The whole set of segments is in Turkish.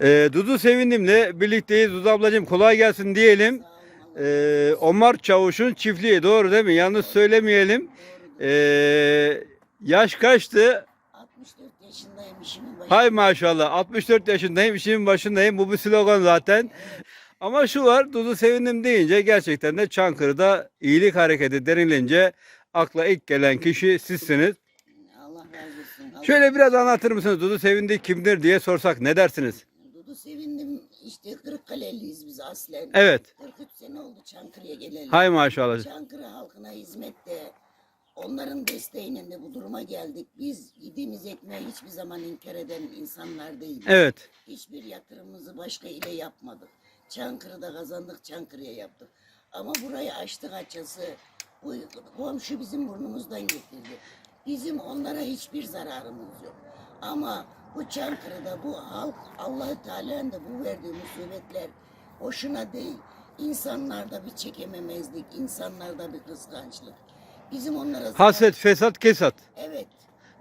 Ee, Dudu Sevindim'le birlikteyiz. Dudu ablacığım kolay gelsin diyelim. Ee, Omar Çavuş'un çiftliği doğru değil mi? Yanlış söylemeyelim. Ee, yaş kaçtı? 64 yaşındayım işimin başında. Hay maşallah 64 yaşındayım işimin başındayım. Bu bir slogan zaten. Ama şu var Dudu Sevindim deyince gerçekten de Çankırı'da iyilik hareketi denilince akla ilk gelen kişi sizsiniz. Allah razı olsun. Allah- Şöyle biraz anlatır mısınız Dudu Sevindi kimdir diye sorsak ne dersiniz? Dudu sevindim. İşte Kırıkkale'liyiz biz aslen. Evet. 43 sene oldu Çankırı'ya geleli. Hay maşallah. Çankırı halkına hizmette onların desteğiyle de bu duruma geldik. Biz yediğimiz ekmeği hiçbir zaman inkar eden insanlar değiliz. Evet. Hiçbir yatırımımızı başka ile yapmadık. Çankırı'da kazandık, Çankırı'ya yaptık. Ama burayı açtık açası. Bu komşu bizim burnumuzdan getirdi. Bizim onlara hiçbir zararımız yok. Ama bu Çankırı'da bu halk Allahü Teala'nın da bu verdiği musibetler hoşuna değil. İnsanlarda bir çekememezlik, insanlarda bir kıskançlık. Bizim onlara Haset, fesat, kesat. Evet.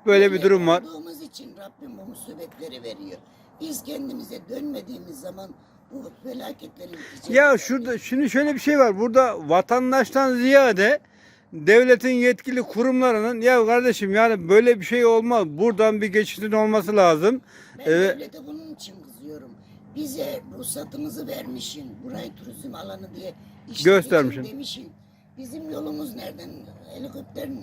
Böyle bir durum var. Olduğumuz için Rabbim bu musibetleri veriyor. Biz kendimize dönmediğimiz zaman bu felaketleri bitecek. Ya şurada şimdi şöyle bir şey var. Burada vatandaştan ziyade devletin yetkili kurumlarının ya kardeşim yani böyle bir şey olmaz. Buradan bir geçişin olması lazım. Ben Evet. devlete bunun için kızıyorum. Bize ruhsatımızı vermişin, burayı turizm alanı diye işletin Göstermişsin. demişin. Bizim yolumuz nereden? Helikopter